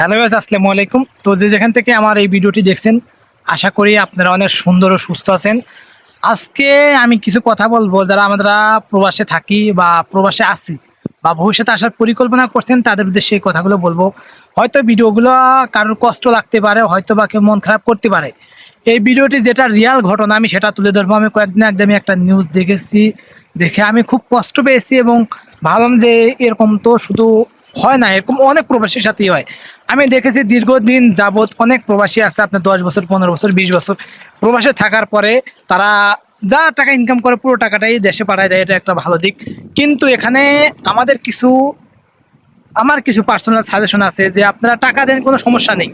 Hello guys, আসসালামু আলাইকুম। তো যে যেখান থেকে আমার এই ভিডিওটি দেখছেন, আশা করি আপনারা অনেক সুন্দর ও সুস্থ আছেন। আজকে আমি কিছু কথা বলব, যারা আমরা প্রবাসে থাকি বা প্রবাসে আসি বা ভবিষ্যতে আসার পরিকল্পনা করছেন, তাদের উদ্দেশ্যে এই কথাগুলো বলব। হয়তো ভিডিওগুলো কারোর কষ্ট লাগতে পারে, হয়তো বা কেউ মন খারাপ করতে পারে। এই ভিডিওটি যেটা রিয়াল ঘটনা, আমি সেটা তুলে ধরবো। আমি কয়েকদিন একদমই একটা নিউজ দেখেছি, দেখে আমি খুব কষ্ট পেয়েছি এবং ভাবলাম যে এরকম তো শুধু হয় না, এরকম অনেক প্রবাসীর সাথেই হয়। আমি দেখেছি দীর্ঘদিন যাবৎ অনেক প্রবাসী আছে, আপনার দশ বছর, পনেরো বছর, বিশ বছর। প্রবাসে থাকার পরে তারা যা টাকা ইনকাম করে পুরো টাকাটাই দেশে পাঠায় দেয়, এটা একটা ভালো দিক। কিন্তু এখানে আমাদের কিছু, আমার কিছু পার্সোনাল সাজেশন আছে যে আপনারা টাকা দেন, কোনো সমস্যা নেই।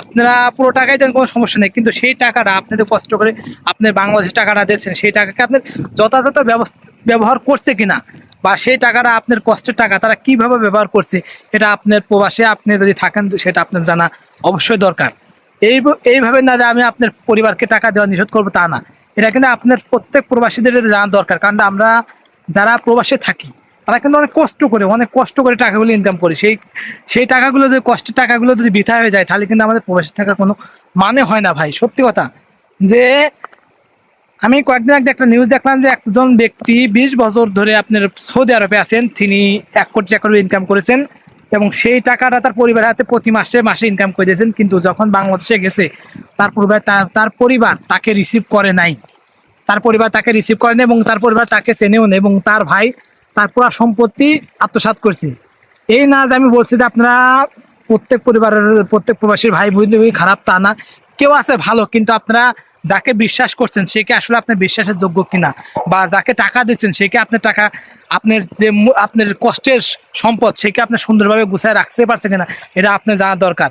আপনারা পুরো টাকাই দেন, কোনো সমস্যা নেই। কিন্তু সেই টাকাটা আপনি তো কষ্ট করে আপনি বাংলাদেশের টাকাটা দিচ্ছেন, সেই টাকাকে আপনার যথাযথ ব্যবস্থা, ব্যবহার করছে কিনা বা সেই টাকাটা আপনার কষ্টের টাকা তারা কীভাবে ব্যবহার করছে এটা আপনার প্রবাসে আপনি যদি থাকেন, সেটা আপনার জানা অবশ্যই দরকার। এই এইভাবে না যে আমি আপনার পরিবারকে টাকা দেওয়া নিষেধ করব, তা না। এটা কিন্তু আপনার প্রত্যেক প্রবাসীদের জানা দরকার, কারণ আমরা যারা প্রবাসে থাকি, তারা কিন্তু অনেক কষ্ট করে, অনেক কষ্ট করে টাকাগুলো ইনকাম করে। সেই সেই টাকাগুলো যদি, কষ্টের টাকাগুলো যদি বৃথা হয়ে যায়, তাহলে কিন্তু আমাদের প্রবাসে থাকার কোনো মানে হয় না ভাই। সত্যি কথা যে আমি কয়েকদিন আগে একটা নিউজ দেখলাম যে একজন ব্যক্তি বিশ বছর ধরে আপনার সৌদি আরবে আছেন, তিনি এক কোটি টাকা করে ইনকাম করেছেন এবং সেই টাকাটা তার পরিবারের হাতে প্রতি মাসে মাসে ইনকাম করে দিয়েছেন। কিন্তু যখন বাংলাদেশে গেছে, তার পরিবার তার পরিবার তাকে রিসিভ করে নাই। তার পরিবার তাকে রিসিভ করে করেনি এবং তার পরিবার তাকে চেনেও না এবং তার ভাই তার পুরো সম্পত্তি আত্মসাৎ করছে। এই না যে আমি বলছি যে আপনারা প্রত্যেক পরিবারের, প্রত্যেক প্রবাসীর ভাই বোন খারাপ তা না। কেউ আছে ভালো, কিন্তু আপনারা যাকে বিশ্বাস করছেন, সে কি আসলে আপনার বিশ্বাসের যোগ্য কিনা? বা যাকে টাকা দিচ্ছেন, সে কি আপনার টাকা, আপনার যে আপনার কষ্টের সম্পদ, সে কি আপনার সুন্দরভাবে গুছায় রাখতে পারছে কিনা? এটা আপনার জানা দরকার।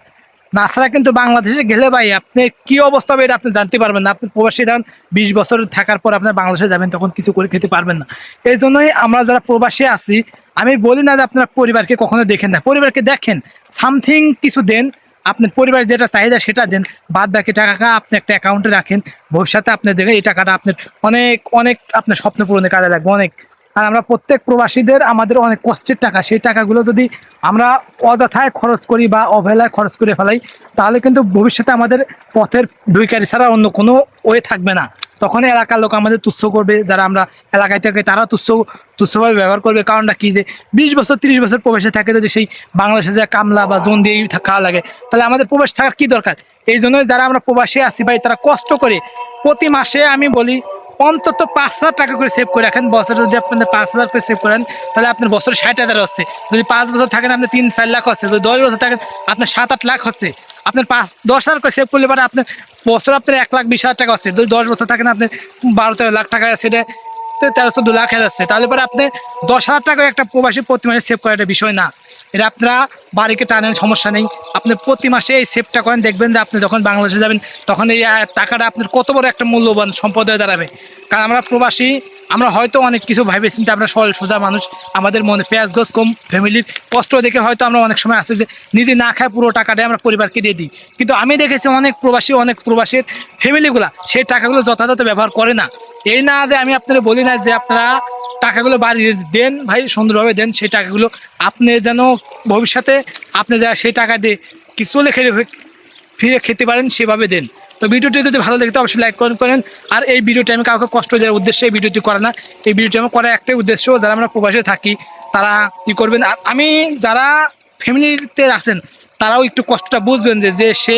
তাছাড়া কিন্তু বাংলাদেশে গেলে ভাই, আপনি কি অবস্থা হবে এটা আপনি জানতে পারবেন না। আপনি প্রবাসী যান বিশ বছর থাকার পর আপনার বাংলাদেশে যাবেন, তখন কিছু করে খেতে পারবেন না। এই জন্যই আমরা যারা প্রবাসী আছি, আমি বলি না যে আপনার পরিবারকে কখনো দেখেন না। পরিবারকে দেখেন, সামথিং কিছু দেন আপনার পরিবার যেটা চাহিদা সেটা দেন বাদ বাকি টাকা আপনি একটা অ্যাকাউন্টে রাখেন, ভবিষ্যতে আপনি দেখেন এই টাকাটা আপনার অনেক অনেক আপনার স্বপ্ন পূরণে কাজে লাগবে, অনেক। আর আমরা প্রত্যেক প্রবাসীদের আমাদের অনেক কষ্টের টাকা, সেই টাকাগুলো যদি আমরা অযথায় খরচ করি বা অবহেলায় খরচ করে ফেলাই, তাহলে কিন্তু ভবিষ্যতে আমাদের পথের দুই কারি ছাড়া অন্য কোনো ওয়ে থাকবে না। তখন এলাকার লোক আমাদের তুচ্ছ করবে, যারা আমরা এলাকায় থেকে তারা তুচ্ছ, তুচ্ছভাবে ব্যবহার করবে। কারণটা কী যে, বিশ বছর, তিরিশ বছর প্রবেশে থাকে যদি সেই বাংলাদেশে যে কামলা বা জোন দিয়ে খাওয়া লাগে, তাহলে আমাদের প্রবেশ থাকার কী দরকার? এই জন্যই যারা আমরা প্রবাসে আছি ভাই, তারা কষ্ট করে প্রতি মাসে আমি বলি, অন্তত পাঁচ হাজার টাকা করে সেভ করে রাখেন। বছরে যদি আপনাদের পাঁচ হাজার করে সেভ করেন, তাহলে আপনার বছরে ষাট হাজার হচ্ছে। যদি পাঁচ বছর থাকেন আপনি তিন, চার লাখ হচ্ছে। যদি দশ বছর থাকেন, আপনার সাত, আট লাখ হচ্ছে। আপনার পাঁচ, দশ হাজার করে সেভ করলে পরে আপনার বছর আপনার এক লাখ বিশ হাজার টাকা আসছে যদি দশ বছর থাকেন আপনার বারো, তেরো লাখ টাকা সেটা তেরোশো দু লাখ হয়ে যাচ্ছে। তাহলে পরে আপনি দশ হাজার টাকা একটা প্রবাসী প্রতি মাসে সেভ করার একটা বিষয় না। এটা আপনারা বাড়িকে টানেন, সমস্যা নেই। আপনি প্রতি মাসে এই সেভটা করেন, দেখবেন যে আপনি যখন বাংলাদেশে যাবেন, তখন এই টাকাটা আপনার কত বড় একটা মূল্যবান সম্পদ হয়ে দাঁড়াবে। কারণ আমরা প্রবাসী, আমরা হয়তো অনেক কিছু ভাবে চিন্তা, আমরা সরল সোজা মানুষ। আমাদের মনে পেঁয়াজ গোস কম ফ্যামিলির কষ্ট দেখে হয়তো আমরা অনেক সময় আসি যে নিজে না খায় পুরো টাকাটাই আমরা পরিবারকে দিয়ে দিই। কিন্তু আমি দেখেছি অনেক প্রবাসী, অনেক প্রবাসীর ফ্যামিলিগুলা সেই টাকাগুলো যথাযথ ব্যবহার করে না। এই না যে আমি আপনারা বলি না যে আপনারা টাকাগুলো বাড়িয়ে দেন, ভাই, সুন্দরভাবে দেন, সেই টাকাগুলো আপনি যেন ভবিষ্যতে আপনি যা সেই টাকা দিয়ে কিছু লেখে ফিরে খেতে পারেন, সেভাবে দেন। তো ভিডিওটি যদি ভালো লাগে তো অবশ্যই লাইক করেন করেন। আর এই ভিডিওটি আমি কাউকে কষ্ট দেওয়ার উদ্দেশ্যে এই ভিডিওটি করে না। এই ভিডিওটি আমার করার একটাই উদ্দেশ্য, যারা আমরা প্রবাসে থাকি, তারা কি করবেন। আর আমি যারা ফ্যামিলিতে আছেন, তারাও একটু কষ্টটা বুঝবেন যে যে সে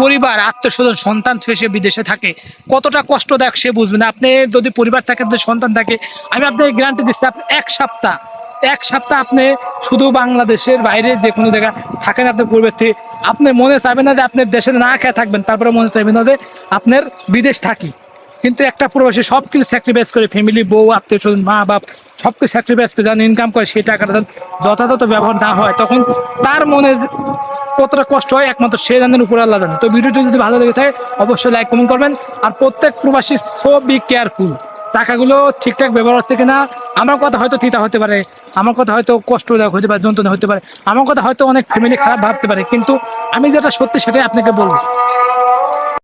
পরিবার আত্মস্বজন সন্তান থেকে সে বিদেশে থাকে, কতটা কষ্ট দেখ সে বুঝবেন আপনি যদি পরিবার থাকে, যদি সন্তান থাকে, আমি আপনাকে গ্যারান্টি দিচ্ছি, আপনি এক সপ্তাহ এক সপ্তাহ আপনি শুধু বাংলাদেশের বাইরে যে কোনো জায়গা থাকেন আপনি পূর্বের থেকে আপনার মনে চাইবে না যে আপনার দেশে না খেয়ে থাকবেন, তারপরে মনে চাইবে না যে আপনার বিদেশ থাকি। কিন্তু একটা প্রবাসী সব কিছু স্যাক্রিফাইস করে ফ্যামিলি বউ, আত্মীয় স্বজন, মা বাপ সব কিছু স্যাক্রিফাইস করে যখন ইনকাম করে, সেই টাকাটা যথাযথ ব্যবহার না হয়, তখন তার মনে কতটা কষ্ট হয়, একমাত্র সে জানেন উপরে আল্লাহ জানেন তো ভিডিওটি যদি ভালো লেগে থাকে, অবশ্যই লাইক কমেন্ট করবেন। আর প্রত্যেক প্রবাসী সো বি কেয়ারফুল টাকাগুলো ঠিকঠাক ব্যবহার হচ্ছে কিনা, আমার কথা হয়তো তিতা হতে পারে, আমার কথা হয়তো কষ্টদায়ক হতে পারে, যন্ত্রণা হতে পারে, আমার কথা হয়তো অনেক ফ্যামিলি খারাপ ভাবতে পারে, কিন্তু আমি যেটা সত্যি সেটাই আপনাকে বলব।